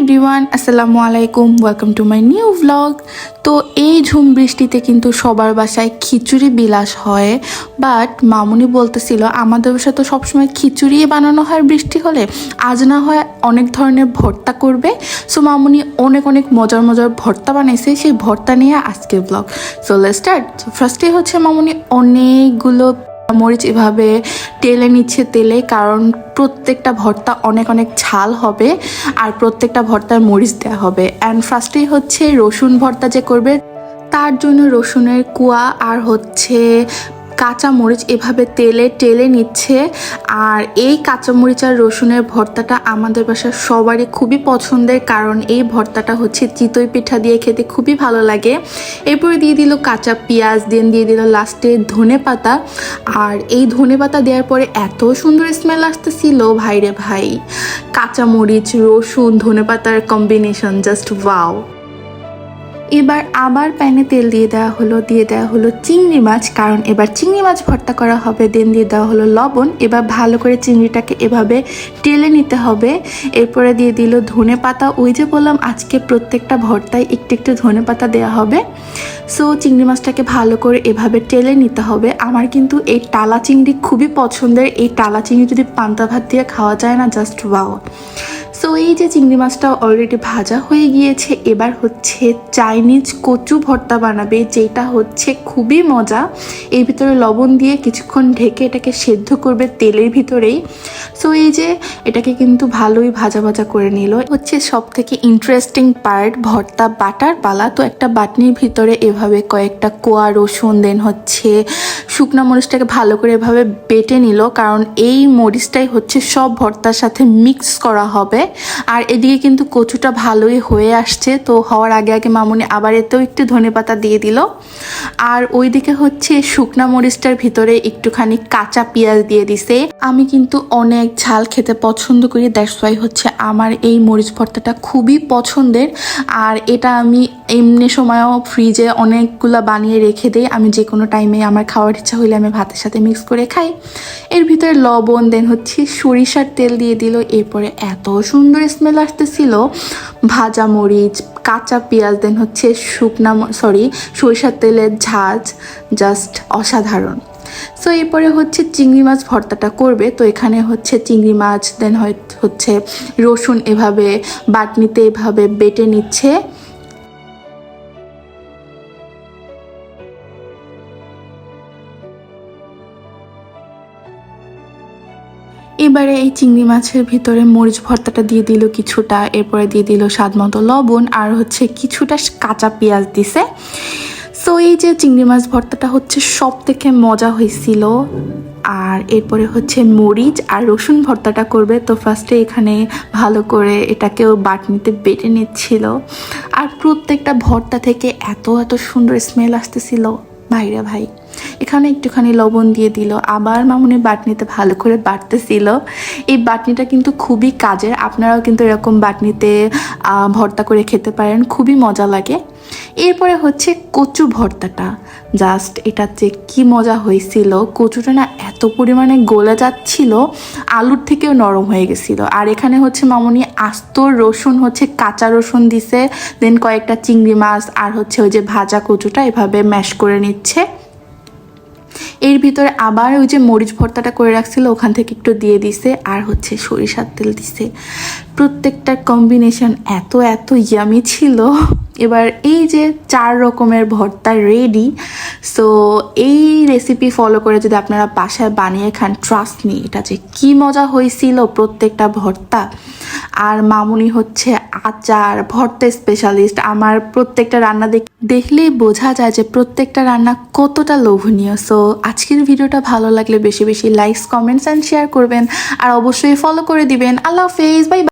Everyone আসসালামু আলাইকুম welcome to my new vlog তো এই ঝুম বৃষ্টিতে কিন্তু সবার বাসায় খিচুড়ি বিলাস হয় বাট মামুনি বলতেছিল, আমাদের বাসায় তো সবসময় খিচুড়ি বানানো হয় বৃষ্টি হলে। আজ না হয় অনেক ধরনের ভর্তা করবে। সো মামুনি অনেক অনেক মজার মজার ভর্তা বানাইছে, সেই ভর্তা নিয়ে আজকের ব্লগ সো লেট স্টার্ট ফার্স্টে হচ্ছে মামুনি অনেকগুলো মরিচ এভাবে টেলে নিচ্ছে তেলে, কারণ প্রত্যেকটা ভর্তা অনেক অনেক ছাল হবে আর প্রত্যেকটা ভর্তার মরিচ দেওয়া হবে। অ্যান্ড ফার্স্টেই হচ্ছে রসুন ভর্তা যে করবে, তার জন্য রসুনের কুয়া আর হচ্ছে কাঁচা মরিচ এভাবে তেলে, টেলে নিচ্ছে। আর এই কাঁচা মরিচ আর রসুনের ভর্তাটা আমাদের বাসার সবারই খুবই পছন্দের, কারণ এই ভর্তাটা হচ্ছে চিতই পিঠা দিয়ে খেতে খুবই ভালো লাগে। এরপরে দিয়ে দিল কাঁচা পেঁয়াজ, দেন দিয়ে দিল লাস্টে ধনে পাতা। আর এই ধনে পাতা দেওয়ার পরে এত সুন্দর স্মেল আসতেছিল, ভাইরে ভাই। কাঁচা মরিচ, রসুন, ধনে পাতার কম্বিনেশন জাস্ট ওয়াও এবার আবার প্যানে তেল দিয়ে দেওয়া হলো, দিয়ে দেওয়া হলো চিংড়ি মাছ, কারণ এবার চিংড়ি মাছ ভর্তা করা হবে দেন দিয়ে দেওয়া হলো লবণ। এবার ভালো করে চিংড়িটাকে এভাবে টেলে নিতে হবে। এরপরে দিয়ে দিল ধনে পাতা। ওই যে বললাম, আজকে প্রত্যেকটা ভর্তায় একটু একটু ধনে পাতা দেওয়া হবে। সো চিংড়ি মাছটাকে ভালো করে এভাবে টেলে নিতে হবে। আমার কিন্তু এই টালা চিংড়ি খুবই পছন্দের। এই টালা চিংড়ি যদি পান্তা ভাত দিয়ে খাওয়া যায় না জাস্ট ওয়াও সো এই যে চিংড়ি মাছটা অলরেডি ভাজা হয়ে গিয়েছে, এবার হচ্ছে চাইনিজ কচু ভর্তা বানাবে, যেটা হচ্ছে খুবই মজা। এর ভিতরে লবণ দিয়ে কিছুক্ষণ ঢেকে এটাকে সেদ্ধ করবে তেলের ভিতরেই। সো এই যে এটাকে কিন্তু ভালোই ভাজা ভাজা করে নিল। হচ্ছে সব থেকে ইন্টারেস্টিং পার্ট ভর্তা, বাটার পালা তো একটা বাটনির ভিতরে এভাবে কয়েকটা কোয়া, রসুন দেন হচ্ছে শুকনো মরিচটাকে ভালো করে এভাবে বেটে নিল। কারণ এই মরিচটাই হচ্ছে সব ভর্তার সাথে মিক্স করা হবে। আর এদিকে কিন্তু কচুটা ভালোই হয়ে আসছে। তো হওয়ার আগে আগে মামুনি আবার এতেও একটু ধনে পাতা দিয়ে দিল। আর ওইদিকে হচ্ছে শুকনা মরিচটার ভিতরে একটুখানি কাঁচা পেঁয়াজ দিয়ে দিছে। আমি কিন্তু অনেক ঝাল খেতে পছন্দ করি দ্যাটস ওয়াই হচ্ছে আমার এই মরিচ ভর্তাটা খুবই পছন্দের। আর এটা আমি এমনি সময়ও ফ্রিজে অনেকগুলো বানিয়ে রেখে দিই, আমি যে কোনো টাইমে আমার খাওয়ার ইচ্ছা হইলে আমি ভাতের সাথে মিক্স করে খাই। এর ভিতরে লবণ দেন হচ্ছে সরিষার তেল দিয়ে দিল, এরপরে এত সুন্দর স্মেল আসতেছিল। ভাজা মরিচ কাঁচা পেঁয়াজ দেন হচ্ছে শুকনা সরি সরিষার তেলের ঝাঁজ জাস্ট অসাধারণ। সো এরপরে হচ্ছে চিংড়ি মাছ ভর্তাটা করবে, তো এখানে হচ্ছে চিংড়ি মাছ দেন হচ্ছে রসুন এভাবে বাটনিতে এভাবে বেটে নিচ্ছে। এবারে এই চিংড়ি মাছের ভিতরে মরিচ ভর্তাটা দিয়ে দিল কিছুটা, এরপরে দিয়ে দিল স্বাদ মতো লবণ আর হচ্ছে কিছুটা কাঁচা পেঁয়াজ দিছে। সো এই যে চিংড়ি মাছ ভর্তাটা হচ্ছে সব থেকে মজা হয়েছিল। আর এরপরে হচ্ছে মরিচ আর রসুন ভর্তাটা করবে। তো ফার্স্টে এখানে ভালো করে এটাকেও বাটনিতে বেটে নিচ্ছিল। আর প্রত্যেকটা ভর্তা থেকে এত এত সুন্দর স্মেল আসতেছিল। ভাইরা ভাই। এখানে একটুখানি লবণ দিয়ে দিল। আবার মামুনি বাটনিতে ভালো করে বাটতেছিল। এই বাটনিটা কিন্তু খুবই কাজের। আপনারাও কিন্তু এরকম বাটনিতে ভর্তা করে খেতে পারেন। খুবই মজা লাগে। এরপরে হচ্ছে কচু ভর্তাটা। জাস্ট এটা যে কি মজা হয়েছিল। কচুটা না এত পরিমাণে গলে যাচ্ছিল, আলুর থেকেও নরম হয়ে গেছিল। আর এখানে হচ্ছে মামুনি আস্ত রসুন হচ্ছে কাঁচা রসুন দিছে দেন কয়েকটা চিংড়ি মাছ আর হচ্ছে ওই যে ভাজা কচুটা এভাবে ম্যাশ করে নিচ্ছে। এর ভিতরে আবার ওই যে মরিচ ভর্তাটা করে রাখছিল, ওখান থেকে একটু দিয়ে দিছে আর হচ্ছে সরিষার তেল দিছে। প্রত্যেকটা কম্বিনেশন এত এত ইয়ামি ছিল। এবার এই যে চার রকমের ভর্তা রেডি সো এই রেসিপি ফলো করে যদি আপনারা বাসায় বানিয়ে খান ট্রাস্ট নি এটা যে কি মজা হয়েছিল প্রত্যেকটা ভর্তা। আর মামুনি হচ্ছে আচার, ভর্তা স্পেশালিস্ট আমার প্রত্যেকটা রান্না দেখ দেখলেই বোঝা যায় যে প্রত্যেকটা রান্না কতটা লোভনীয়। সো আজকের ভিডিওটা ভালো লাগলে বেশি বেশি লাইকস কমেন্টস অ্যান্ড শেয়ার করবেন। আর অবশ্যই ফলো করে দিবেন। আল্লাহ হাফেজ বাই